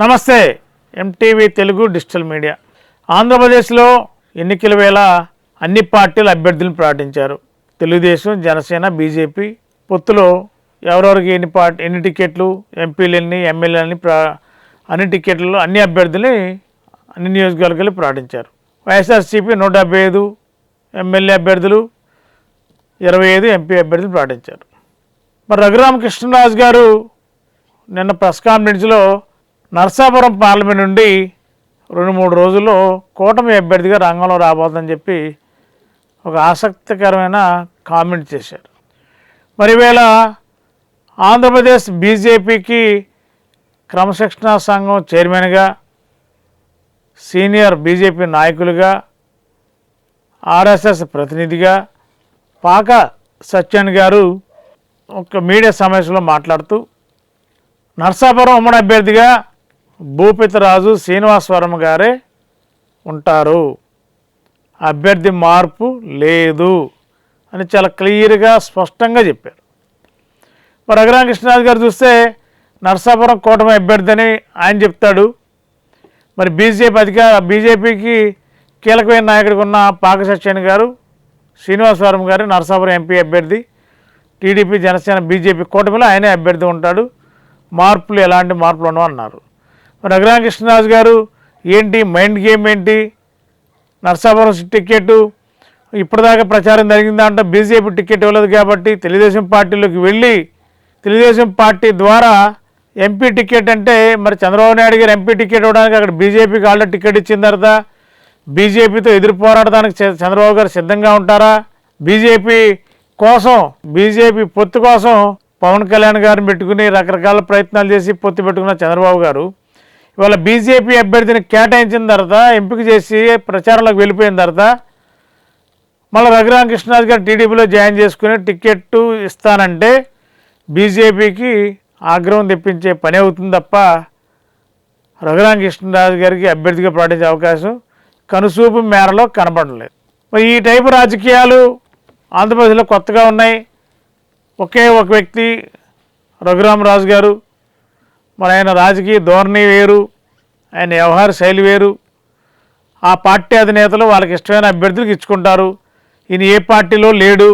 నమస్తే MTV Telugu digital media. ఆంధ్రప్రదేశ్లో ఎన్నికల వేళ అన్ని పార్టీలు అభ్యర్థులను ప్రకటించారు. తెలుగుదేశం జనసేన బీజేపీ పొత్తులో ఎవరెవరికి ఎన్ని పార్టీ ఎన్ని టికెట్లు ఎంపీలు ఎన్ని ఎమ్మెల్యేలని ప్ర అన్ని టికెట్లు అన్ని అభ్యర్థుల్ని అన్ని నియోజకవర్గాలు ప్రకటించారు. వైఎస్ఆర్సీపీ నూట డెబ్బై ఐదు ఎమ్మెల్యే అభ్యర్థులు ఇరవై ఐదు ఎంపీ అభ్యర్థులు ప్రకటించారు. మరి రఘురామకృష్ణరాజు గారు నిన్న ప్రెస్ కాన్ఫరెన్స్లో నర్సాపురం పార్లమెంట్ నుండి రెండు మూడు రోజుల్లో కూటమి అభ్యర్థిగా రంగంలో రాబోతుందని చెప్పి ఒక ఆసక్తికరమైన కామెంట్ చేశారు. మరి వేళ ఆంధ్రప్రదేశ్ బీజేపీకి క్రమశిక్షణా సంఘం చైర్మన్గా సీనియర్ బీజేపీ నాయకులుగా ఆర్ఎస్ఎస్ ప్రతినిధిగా పాక సత్యన్ గారు ఒక మీడియా సమావేశంలో మాట్లాడుతూ నర్సాపురం ఉమ్మడి అభ్యర్థిగా భూపితరాజు శ్రీనివాసవరం గారే ఉంటారు. అభ్యర్థి మార్పు లేదు అని చాలా క్లియర్గా స్పష్టంగా చెప్పారు. మరి రఘురామకృష్ణరాజు గారు చూస్తే నర్సాపురం కూటమి అభ్యర్థి అని ఆయన చెప్తాడు. మరి బీజేపీ అధిక బీజేపీకి కీలకమైన నాయకుడిగా ఉన్న పాక సత్యన్ గారు శ్రీనివాసవరం గారు నరసాపురం ఎంపీ అభ్యర్థి. టీడీపీ జనసేన బీజేపీ కూటమిలో ఆయనే అభ్యర్థి ఉంటాడు. మార్పులు ఎలాంటి మార్పులు ఉండవు అన్నారు. రఘురామకృష్ణరాజు గారు ఏంటి మైండ్ గేమ్ ఏంటి? నర్సాపురం టికెట్ ఇప్పటిదాకా ప్రచారం జరిగిన దాంట్లో బీజేపీ టికెట్ ఇవ్వలేదు కాబట్టి తెలుగుదేశం పార్టీలోకి వెళ్ళి తెలుగుదేశం పార్టీ ద్వారా ఎంపీ టికెట్ అంటే మరి చంద్రబాబు నాయుడు గారు ఎంపీ టికెట్ ఇవ్వడానికి అక్కడ బీజేపీకి ఆల్రెడీ టికెట్ ఇచ్చిన తర్వాత బీజేపీతో ఎదురు పోరాడడానికి చంద్రబాబు గారు సిద్ధంగా ఉంటారా? బీజేపీ కోసం బీజేపీ పొత్తు కోసం పవన్ కళ్యాణ్ గారిని పెట్టుకుని రకరకాల ప్రయత్నాలు చేసి పొత్తు పెట్టుకున్న చంద్రబాబు గారు ఇవాళ బీజేపీ అభ్యర్థిని కేటాయించిన తర్వాత ఎంపిక చేసి ప్రచారంలోకి వెళ్ళిపోయిన తర్వాత మళ్ళీ రఘురామకృష్ణరాజు గారు టీడీపీలో జాయిన్ చేసుకుని టికెట్ ఇస్తానంటే బీజేపీకి ఆగ్రహం తెప్పించే పని అవుతుంది తప్ప రఘురామకృష్ణరాజు గారికి అభ్యర్థిగా ప్రకటించే అవకాశం కనుసూపు మేరలో కనపడలేదు మరి ఈ టైపు రాజకీయాలు ఆంధ్రప్రదేశ్లో కొత్తగా ఉన్నాయి. ఒకే ఒక వ్యక్తి రఘురామరాజు గారు మరి ఆయన రాజకీయ ధోరణి వేరు ఆయన వ్యవహార శైలి వేరు. ఆ పార్టీ అధినేతలు వాళ్ళకి ఇష్టమైన అభ్యర్థులకు ఇచ్చుకుంటారు. ఈయన ఏ పార్టీలో లేడు.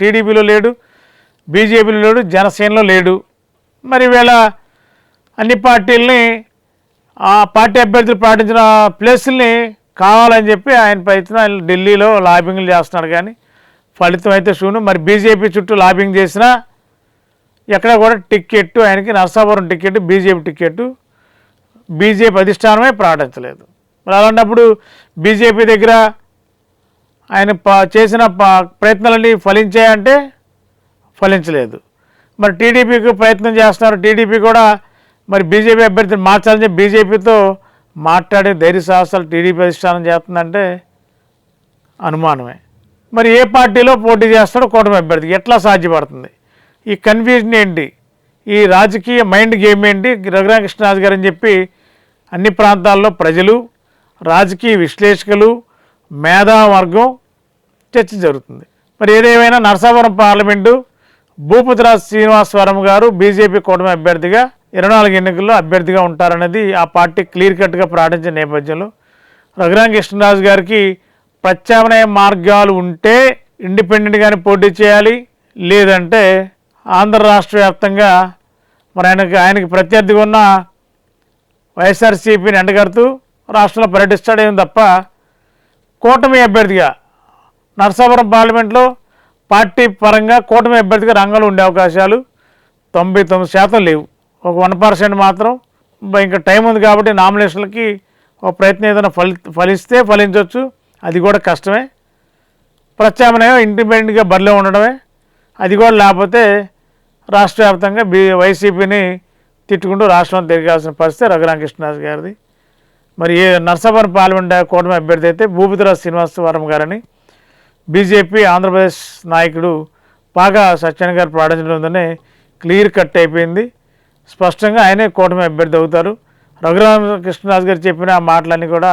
టీడీపీలో లేడు బీజేపీలో లేడు జనసేనలో లేడు. మరి వీళ్ళ అన్ని పార్టీలని ఆ పార్టీ అభ్యర్థులు పాటించిన ప్లేసుల్ని కావాలని చెప్పి ఆయన ప్రయత్నం ఢిల్లీలో లాబింగ్లు చేస్తున్నాడు కానీ ఫలితం అయితే శూన్యం మరి బీజేపీ చుట్టూ లాబింగ్ చేసినా ఎక్కడ కూడా టిక్కెట్టు ఆయనకి Narasapuram ticket BJP ticket BJP అధిష్టానమే ప్రకటించలేదు. మరి అలాంటప్పుడు బీజేపీ దగ్గర ఆయన ప- చేసిన ప- ప్రయత్నాలన్నీ ఫలించాయంటే ఫలించలేదు. మరి టీడీపీకి ప్రయత్నం చేస్తున్నారు. టీడీపీ కూడా మరి బీజేపీ అభ్యర్థిని మార్చాలని చెప్పి బీజేపీతో మాట్లాడే ధైర్య సాహసాలు టీడీపీ అధిష్టానం చేస్తుందంటే అనుమానమే. మరి ఏ పార్టీలో పోటీ చేస్తాడో కూటమి అభ్యర్థి ఎట్లా సాధ్యపడుతుంది? ఈ కన్ఫ్యూజన్ ఏంటి? ఈ రాజకీయ మైండ్ గేమ్ ఏంటి? రఘురామకృష్ణరాజు గారు అని చెప్పి అన్ని ప్రాంతాల్లో ప్రజలు రాజకీయ విశ్లేషకులు మేధావర్గం చర్చ జరుగుతుంది. మరి ఏదేమైనా నరసాపురం పార్లమెంటు భూపతిరాజ్ శ్రీనివాసవరం గారు బీజేపీ కూటమి అభ్యర్థిగా ఇరవై నాలుగు ఎన్నికల్లో అభ్యర్థిగా ఉంటారనేది ఆ పార్టీ క్లియర్ కట్గా ప్రకటించిన నేపథ్యంలో రఘురామకృష్ణరాజు గారికి ప్రత్యామ్నాయ మార్గాలు ఉంటే ఇండిపెండెంట్గానే పోటీ చేయాలి. లేదంటే ఆంధ్ర రాష్ట్ర వ్యాప్తంగా మరి ఆయనకు ఆయనకి ప్రత్యర్థిగా ఉన్న వైఎస్ఆర్సీపీని ఎండగడుతూ రాష్ట్రంలో పర్యటిస్తాడేమో తప్ప కూటమి అభ్యర్థిగా నరసాపురం పార్లమెంట్లో పార్టీ పరంగా కూటమి అభ్యర్థిగా రంగంలో ఉండే అవకాశాలు తొంభై తొమ్మిది శాతం లేవు. ఒక వన్ పర్సెంట్ మాత్రం ఇంకా టైం ఉంది కాబట్టి నామినేషన్లకి ఒక ప్రయత్నం ఏదైనా ఫలి ఫలిస్తే ఫలించవచ్చు అది కూడా కష్టమే. ప్రత్యామ్నాయం ఇండిపెండెంట్గా బరిలో ఉండడమే. అది కూడా లేకపోతే రాష్ట్ర వ్యాప్తంగా బీ వైసీపీని తిట్టుకుంటూ రాష్ట్రం తిరగాల్సిన పరిస్థితి రఘురామకృష్ణరాజు గారిది. మరి ఏ నర్సాపురం పార్లమెంట్ కూటమి అభ్యర్థి అయితే భూపతిరాజు శ్రీనివాసవరం గారని బీజేపీ ఆంధ్రప్రదేశ్ నాయకుడు పాగా సత్యన్ గారు ప్రకటించడంతోనే క్లియర్ కట్ అయిపోయింది. స్పష్టంగా ఆయనే కూటమి అభ్యర్థి అవుతారు. రఘురామకృష్ణరాజు గారు చెప్పిన ఆ మాటలన్నీ కూడా